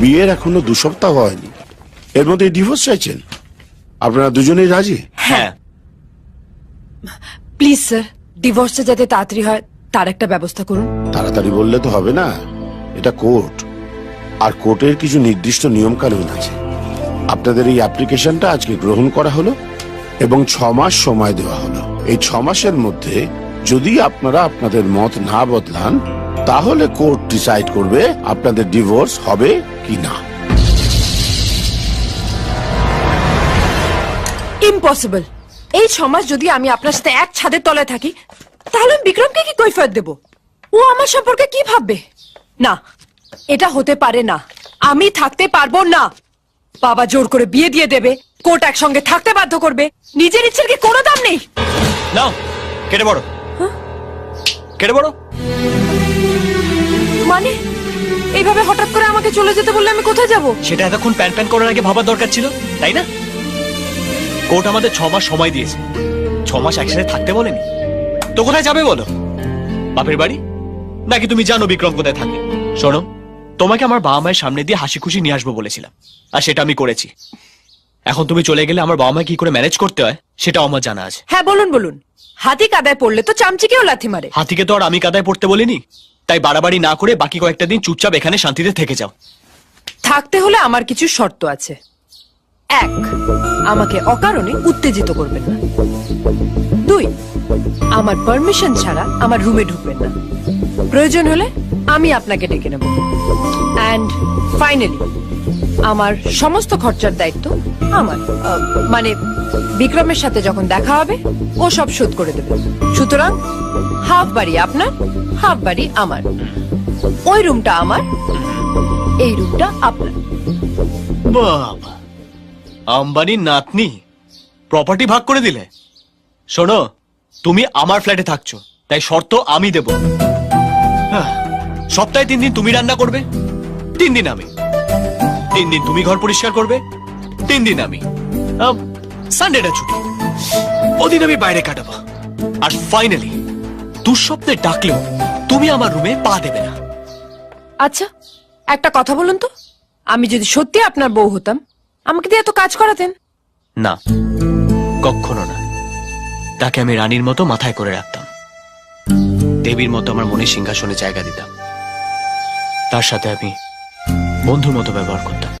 বিয়ের এখনও দু সপ্তাহ হয়নি। এর মধ্যে ডিভোর্স চাইছেন? আপনারা দুজনেই রাজি? হ্যাঁ। প্লিজ স্যার ডিভোর্সটা যাতে তাড়াতাড়ি হয় তার একটা ব্যবস্থা করুন। তাড়াতাড়ি বললে তো হবে না। এটা কোর্ট। আর কোর্টের কিছু নির্দিষ্ট নিয়ম কানুন আছে। আপনাদের এই অ্যাপ্লিকেশনটা আজকে গ্রহণ করা হলো এবং ছ মাস সময় দেওয়া হলো। এই ছ মাসের মধ্যে যদি আপনারা আপনাদের মত না বদলান তাহলে কোর্ট ডিসাইড করবে আপনাদের ডিভোর্স হবে কি না ইম্পসিবল এই ছমাস যদি আমি আপনার সাথে এক ছাদের তলায় থাকি তাহলে আমি বিক্রমকে কি কৈফিয়ত দেব? ও আমার সম্পর্কে কি ভাববে? না এটা হতে পারে না। আমি থাকতে পারব না। বাবা জোর করে বিয়ে দিয়ে দেবে কোর্ট একসঙ্গে থাকতে বাধ্য করবে। নিজের ইচ্ছের কি কোনো দাম নেই? নাও কেটে পড়ো। কেটে পড়ো। মানে? এইভাবে হঠাৎ করে আমাকে চলে যেতে বললে আমি কোথায় যাব? সেটা এতক্ষণ প্যান প্যান করার আগে ভাবার দরকার ছিল তাই না? কোর্ট আমাদের ছ মাস সময় দিয়েছে। ছ মাস একসাথে থাকতে বলেনি? তো কোথায় যাবে বলো? বাপের বাড়ি? নাকি তুমি জানো বিক্রম কোথায় থাকে? শোনো তোমাকে আমার বাবা মায়ের সামনে দিয়ে হাসি খুশি নিয়ে আসব বলেছিলাম আর সেটা আমি করেছি। এখন তুমি চলে গেলে আমার বাবা মা কি করে ম্যানেজ করতে হয় সেটাও আমার জানা আছে। হ্যাঁ বলুন বলুন। হাতি কাদায় পড়লে তো চামচিকেও লাথি মারে। হাতিকে তো আর আমি কাদায় পড়তে বলিনি? তাই বাড়াবাড়ি না করে বাকি কয়েকটা দিন চুপচাপ এখানে শান্তিতে থেকে যাও। থাকতে হলে আমার কিছু শর্ত আছে। এক, আমাকে অকারণে উত্তেজিত করবেন না। দুই, আমার পারমিশন ছাড়া আমার রুমে ঢুকবেন না। প্রয়োজন হলে আমি আপনাকে ডেকে নেব। অ্যান্ড ফাইনালি আমার সমস্ত খরচার দায়িত্ব আমার। মানে বিক্রমের সাথে যখন দেখা হবে ও সব শোধ করে দেবে। সুতরাং হাফ বাড়ি আপনার হাফ বাড়ি আমার। ওই রুমটা আমার এই রুমটা আপনার। বাবা আম্বানির নাতনি প্রপার্টি ভাগ করে দিলে। শোনো তুমি আমার ফ্ল্যাটে থাকছো তাই শর্ত আমি দেব। আহ, সপ্তাহে তিন দিন তুমি রান্না করবে তিন দিন আমি। তিন দিন তুমি ঘর পরিষ্কার করবে তিন দিন আমি। সানডেটা ছুটি। ওদিন আমি বাইরে কাটাবো। আর ফাইনালি দুঃস্বপ্নে ডাকলেও তুমি আমার রুমে পা দেবে না। আচ্ছা একটা কথা বলুন তো। আমি যদি সত্যি আপনার বউ হতাম আমাকে দিয়ে এত কাজ করাতেন? না কখনো না। তাকে আমি রানীর মতো মাথায় করে রাখতাম। দেবীর মতো আমার মনে সিংহাসনে জায়গা দিতাম। তার সাথে আমি বন্ধুর মতো ব্যবহার করতাম।